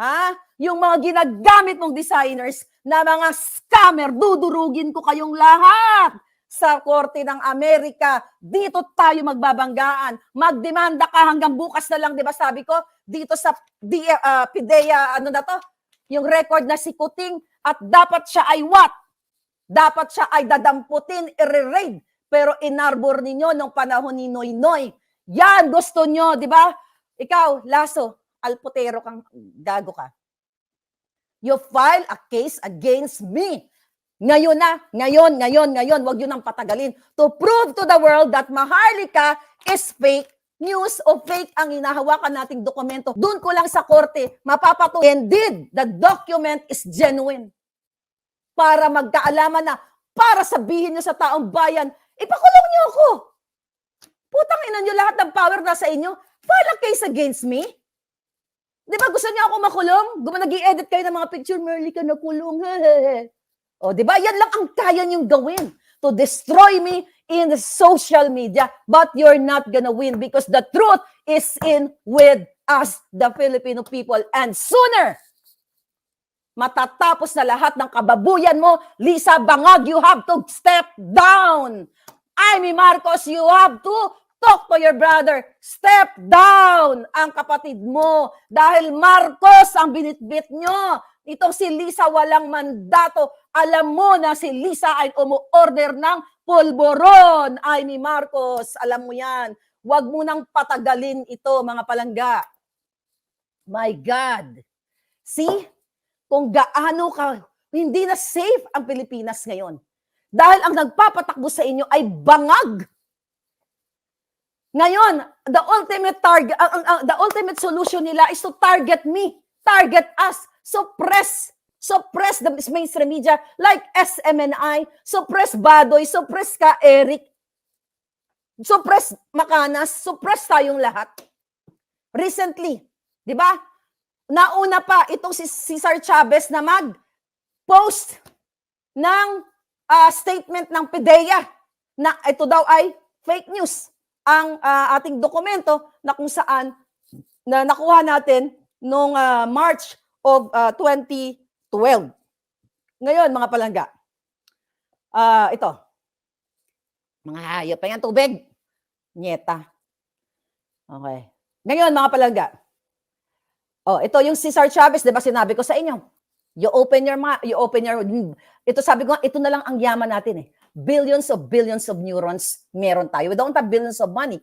Ha? Yung mga ginagamit mong designers na mga scammer, dudurugin ko kayong lahat sa Korte ng Amerika. Dito tayo magbabanggaan. Magdemanda ka hanggang bukas na lang, di ba sabi ko? Dito sa ah, PIDEA, ano na to? Yung record na si Kuting at dapat siya ay what? Dapat siya ay dadamputin, i-raid. Pero inarbor ninyo nung panahon ni Noy Noy. Yan, gusto nyo, di ba? Ikaw, Lasso, alputero kang gago ka. You file a case against me. Ngayon na, ngayon, ngayon, ngayon, wag yun ang patagalin. To prove to the world that Maharlika is fake news o fake ang inahawakan nating dokumento. Doon ko lang sa korte, mapapatuloy. Indeed, the document is genuine. Para magkaalaman na, para sabihin nyo sa taong bayan, ipakulong nyo ako. Putang ina nyo, lahat ng power nasa inyo. File a case against me. Di ba gusto niyo ako makulong? Nag edit kayo ng mga picture, Merly ka nakulong. o, di ba? Yan lang ang kaya niyong gawin. To destroy me in the social media. But you're not gonna win because the truth is in with us, the Filipino people. And sooner, matatapos na lahat ng kababuyan mo, Lisa Bangag, you have to step down. Amy Marcos, you have to talk to your brother. Step down ang kapatid mo. Dahil Marcos ang binitbit nyo. Itong si Lisa walang mandato. Alam mo na si Lisa ay umu-order ng pulboron. Amy Marcos, alam mo yan. Huwag mo nang patagalin ito, mga palangga. My God. See? Kung gaano ka, hindi na safe ang Pilipinas ngayon. Dahil ang nagpapatakbo sa inyo ay bangag. Ngayon, the ultimate target, ang- ang- the ultimate solution nila is to target me, target us, suppress, suppress the mainstream media like SMNI, suppress Badoy, suppress ka Eric, suppress Makanas, suppress tayong lahat. Recently, di ba? Nauna pa itong si Cesar Chavez na mag-post ng ah, statement ng PIDEA na ito daw ay fake news ang ah, ating dokumento na kung saan na nakuha natin noong ah, March of ah, 2012. Ngayon, mga palangga, ah, ito, mga hayop pa yan, tubig. Nyeta. Okay. Ngayon, mga palangga, oh, ito yung Cesar Chavez, di ba sinabi ko sa inyo? You open your ma- you open your ito sabi ko ito na lang ang yaman natin eh. Billions of billions of neurons meron tayo. We don't have billions of money.